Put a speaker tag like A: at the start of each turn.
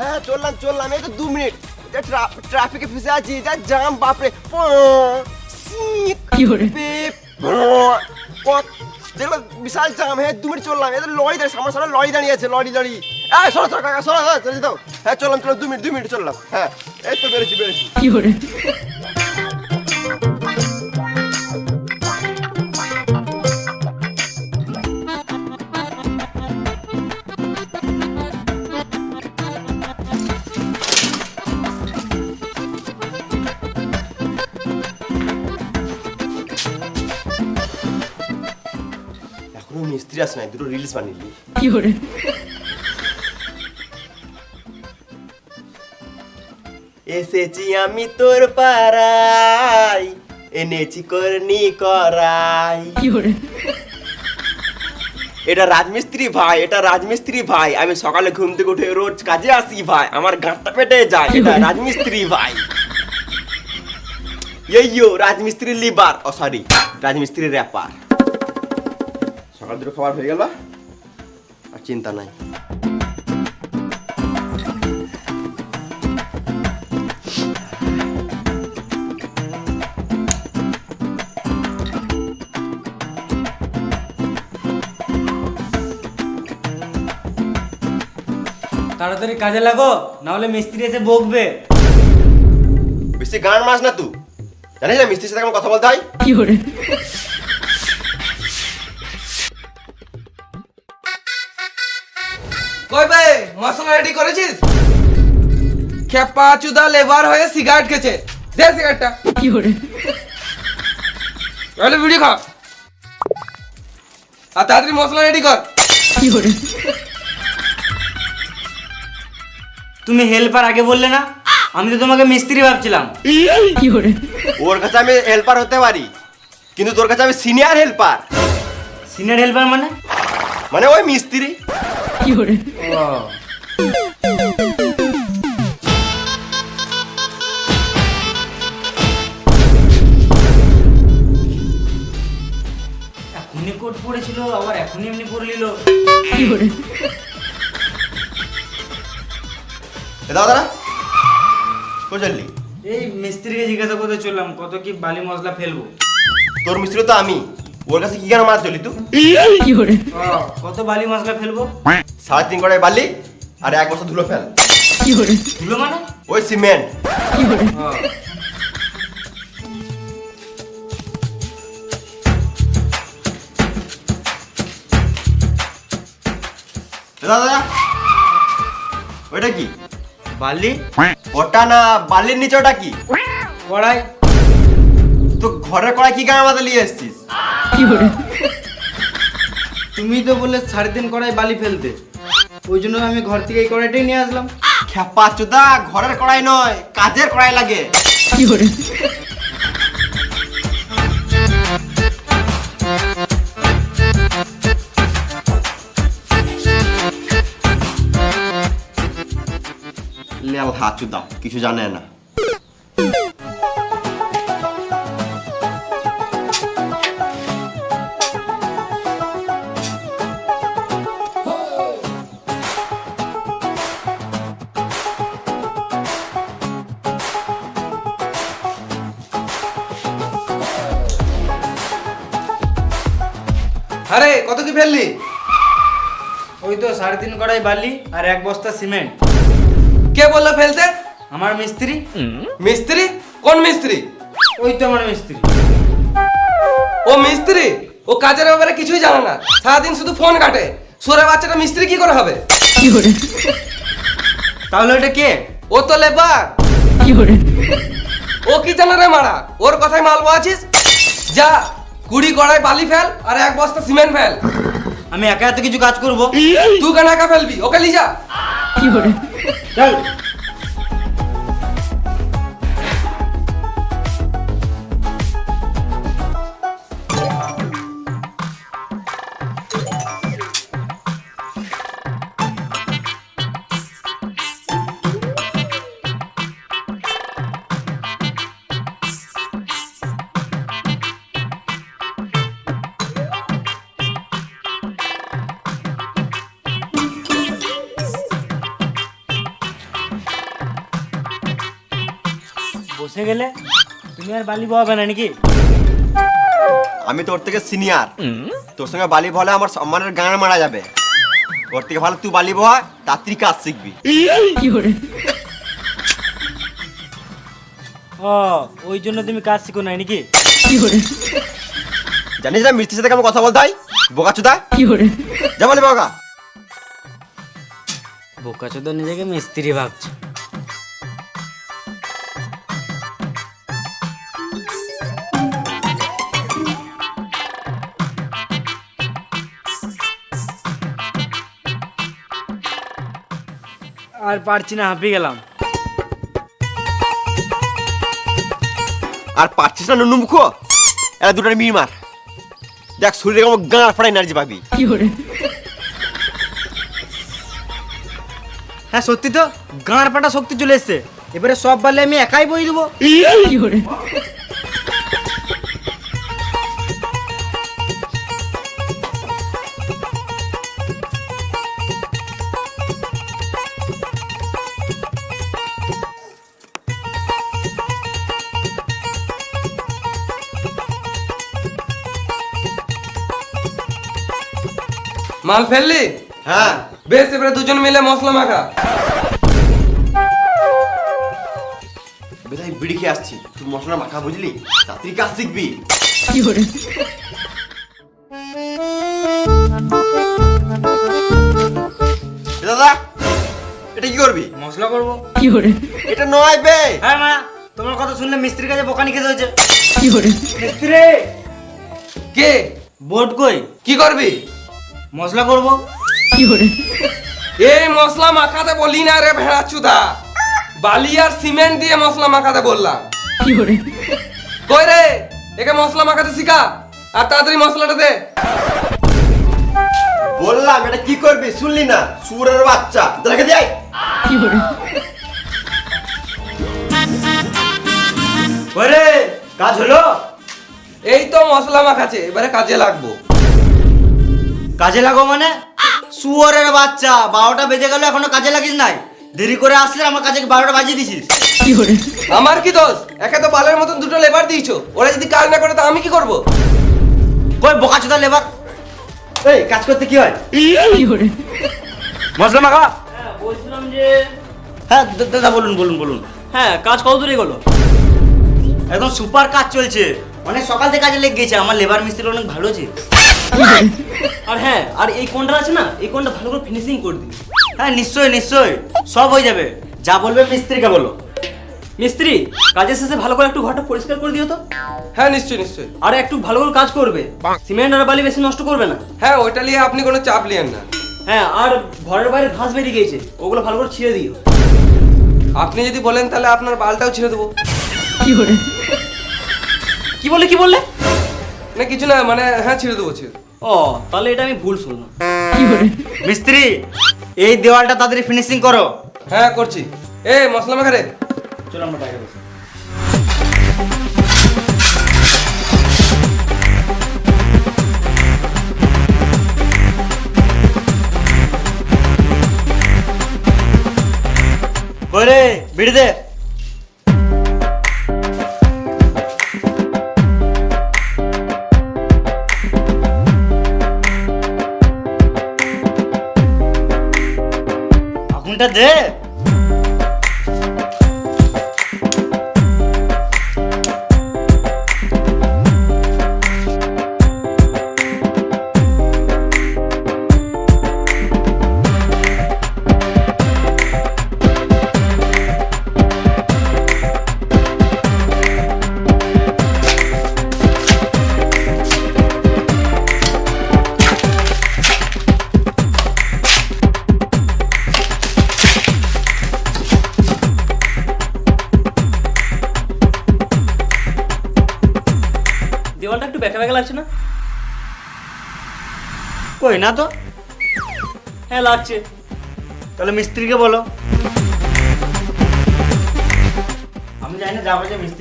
A: হ্যাঁ চললাম চললাম। এই তো দু মিনিট। ট্রাফিকে ফেসে আছি যা জাম বাপরে। দেখল বিশাল জাম হ্যাঁ দু মিনিট চললাম। এদের লরি দাঁড়িয়ে সামনে সামনে লরি দাঁড়িয়ে আছে লরি লরি। হ্যাঁ সরো সরো কাকা সরো সরো, চলে দাও হ্যাঁ চললাম চললাম দু মিনিট দু মিনিট চললাম। হ্যাঁ এই তো বেড়েছি বেড়েছি
B: কি hore
A: মিস্ত্রি আসে নাই দুটো রিলস বানিয়ে।
B: কি hore
A: এসেছি আমি তোর পাড়াই এনেছি করনি করাই। এটা রাজমিস্ত্রি ভাই এটা রাজমিস্ত্রি ভাই। আমি সকালে ঘুম থেকে উঠে রোজ কাজে আসি ভাই আমার গাঁটটা পেটে যায় এটা রাজমিস্ত্রি ভাই। ইয়ো রাজমিস্ত্রি লিবার ও সরি রাজমিস্ত্রি র্যাপার সকাল দুটো খাবার হয়ে গেল। আর চিন্তা নাই।
C: তাড়াতাড়ি কাজে লাগো নাহলে মিস্ত্রি এসে বকবে।
A: বেশি গান মাস না তুই জানিস না মিস্ত্রির সাথে কথা বলতে হয়?
B: কি
D: কই বে মশলা রেডি করেছিস? খেপা চুদা লেবার হয়ে সিগারেট খেছে দে সিগারেটটা
B: কি hore
D: তাহলে বিড়ি খা। আর তাড়াতাড়ি মশলা রেডি কর।
B: কি hore
C: তুমি হেল্পার আগে বললে না? আমি তো তোমাকে মিস্ত্রি ভাবছিলাম।
B: কি hore
A: ওর কাছে আমি হেল্পার হতে পারি কিন্তু তোর কাছে আমি সিনিয়র হেল্পার
C: সিনিয়র হেল্পার মানে?
A: মানে ওই মিস্ত্রি।
C: এখনই কোট পড়েছিল আবার এখনই এমনি করে নিল।
B: কি hore
A: দাদা দাদা চললি
C: এই মিস্ত্রিকে জিজ্ঞাসা করতে চললাম কত কি বালি মশলা ফেলব?
A: তোর মিস্ত্রি তো আমি। ওর কাছে কি কেন মাছ চলি তুই?
C: কত বালি মশলা ফেলব?
A: সাড়ে তিন কড়াই বালি আর এক বছর ধুলো ফেল।
C: ধুলো মানে?
A: ওই সিমেন্ট। দাদা ওইটা কি?
C: বালি?
A: ওটা না বালির নিচে ওটা কি
C: কড়াই।
A: তো ঘরের কড়াই কি গান মাথা নিয়ে
B: hore
C: তুমি তো বললে সাড়ে তিন কড়াই বালি ফেলতে। ওই জন্য আমি ঘর থেকে এই কড়াইটাই নিয়ে আসলাম।
A: খেপা চুদা ঘরের কড়াই নয় কাজের কড়াই লাগে।
B: কি
A: লেল চুদা কিছু জানে না।
D: ফেললি?
C: ওই তো সাড়ে তিন কড়াই বালি আর এক বস্তা সিমেন্ট।
D: কে বলল ফেলতে?
C: আমার মিস্ত্রি।
D: মিস্ত্রি? কোন মিস্ত্রি?
C: ওই তো আমার মিস্ত্রি।
D: ও মিস্ত্রি? ও কাজের ব্যাপারে কিছুই জানে না। সারাদিন শুধু ফোন কাটে। সোরে বাচ্চাটা মিস্ত্রি কি করে হবে?
C: তাহলে ওটা কে?
D: ও তো লেবার। ও কি জানে রে মারা? ওর কথায় মাল আছিস যা। কুড়ি কড়াই বালি ফেল আর এক বস্তা সিমেন্ট ফেল।
C: আমি একা এত কিছু কাজ করব?
D: তুই কেন একা ফেলবি? ওকে লিজা।
B: কি করে
C: চল বসে গেলে তুমি আর বালি বহাবে না নাকি?
A: আমি তোর থেকে সিনিয়র। তোর সঙ্গে বালি বলে আমার সম্মানের গান মারা যাবে। ওর থেকে ভালো তুই বালি বহা তাড়াতাড়ি কাজ শিখবি।
C: ও ওই জন্য তুমি কাজ শিখো নাই নাকি?
A: জানিস না মিষ্টির সাথে কেমন কথা বলতে হয়?
B: বোকাচুদা?
A: যা বলে বোকা।
C: বোকাচুদা নিজেকে মিস্ত্রি ভাবছে। আর পারছি না হাঁপিয়ে গেলাম।
A: আর পারছিস না নুনু মুখো? এরা দুটার মির মার। দেখ শরীরে কেমন গাঁ ফাড়া এনার্জি
C: পাবি，হ্যাঁ সত্যি তো গাঁড় পাটা শক্তি চলে এসছে। এবারে সব বালে আমি একাই বই দেবো।
D: মাল ফেললি?
A: হ্যাঁ।
D: বেশ এবারে দুজন মিলে মশলা মাখা।
A: বেদাই বিড়ি খেয়ে আসছি। তুই মশলা মাখা বুঝলি? রাত্রি কাজ শিখবি।
B: কি
A: করে দাদা এটা কি করবি?
C: মশলা করব।
B: কি করে
A: এটা নয় বে।
C: হ্যাঁ মা তোমার কথা শুনলে মিস্ত্রির কাছে বোকানি খেতে হয়েছে।
B: কি করে
C: মিস্ত্রি!
D: কে?
C: বোর্ড কই?
D: কি করবি?
C: মশলা করব?
D: এই মশলা মাখাতে বলি না রে ভেড়া চুদা। বালি আর সিমেন্ট দিয়ে মশলা মাখাতে বললাম। কই রে? একে মশলা মাখাতে শিখা। আর তাড়াতাড়ি মশলাটা দে।
A: বললাম এটা কি করবি? শুনলি না? সুরের বাচ্চা। দেখে যাই।
C: কাজ হলো?
D: এই তো মশলা মাখাছে এবারে কাজে লাগবো।
C: কাজে লাগো মানে? শুয়োরের বাচ্চা বারোটা বেজে গেল এখনও কাজে লাগিস নাই। দেরি করে আসলে আমার কাজে বারোটা বাজিয়ে দিছিস।
D: আমার কি দোষ? একে তো বালের মতন দুটো লেবার দিয়েছ। ওরা যদি কাজ না করে তো আমি কি করব?
C: কই বোকা চোদা লেবার? এই কাজ করতে কি হয়? মশলা
E: হ্যাঁ বলছিলাম যে
C: হ্যাঁ দাদা বলুন বলুন বলুন।
E: হ্যাঁ কাজ কত দূরে গেল?
C: একদম সুপার কাজ চলছে। অনেক সকাল থেকে কাজে লেগে গেছে। আমার লেবার মিস্ত্রি অনেক ভালো আছে
E: আর হ্যাঁ আর এই কোনটা আছে না এই কোনটা ভালো করে ফিনিশিং করে দিবি।
C: হ্যাঁ নিশ্চয়ই নিশ্চয়ই। সব হয়ে যাবে। যা বলবে মিস্ত্রিকে বলো।
E: মিস্ত্রি কাজের শেষে ভালো করে একটু ঘরটা পরিষ্কার করে দিও তো।
D: হ্যাঁ নিশ্চয়ই নিশ্চয়ই।
E: আর একটু ভালো করে কাজ করবে। সিমেন্ট আর বালি বেশি নষ্ট করবে না।
D: হ্যাঁ ওইটা নিয়ে আপনি কোনো চাপ নিয়েন না।
E: হ্যাঁ আর ঘরের বাইরে ঘাস বেরিয়ে গিয়েছে ওগুলো ভালো করে ছিঁড়ে দিও।
D: আপনি যদি বলেন তাহলে আপনার বালটাও ছেড়ে দেবো।
E: কি বলে কি বললে?
D: না কিছু না মানে হ্যাঁ ছেড়ে দেবো ছেড়ে।
E: ও তাহলে এটা আমি ভুল শুনলাম।
C: মিস্ত্রি এই দেওয়ালটা তাড়াতাড়ি ফিনিশিং করো।
D: হ্যাঁ করছি। এ মশলা মাখা রে।
C: চলো আমরা বাইরে বসি। ওরে বিড়ি দে। de.
E: দেওয়ালটা একটু বেঁকা ব্যাকা লাগছে না?
C: কই না তো?
E: হ্যাঁ লাগছে।
C: তাহলে মিস্ত্রিকে বলো। আমি জানি না যাব যে মিস্ত্রি।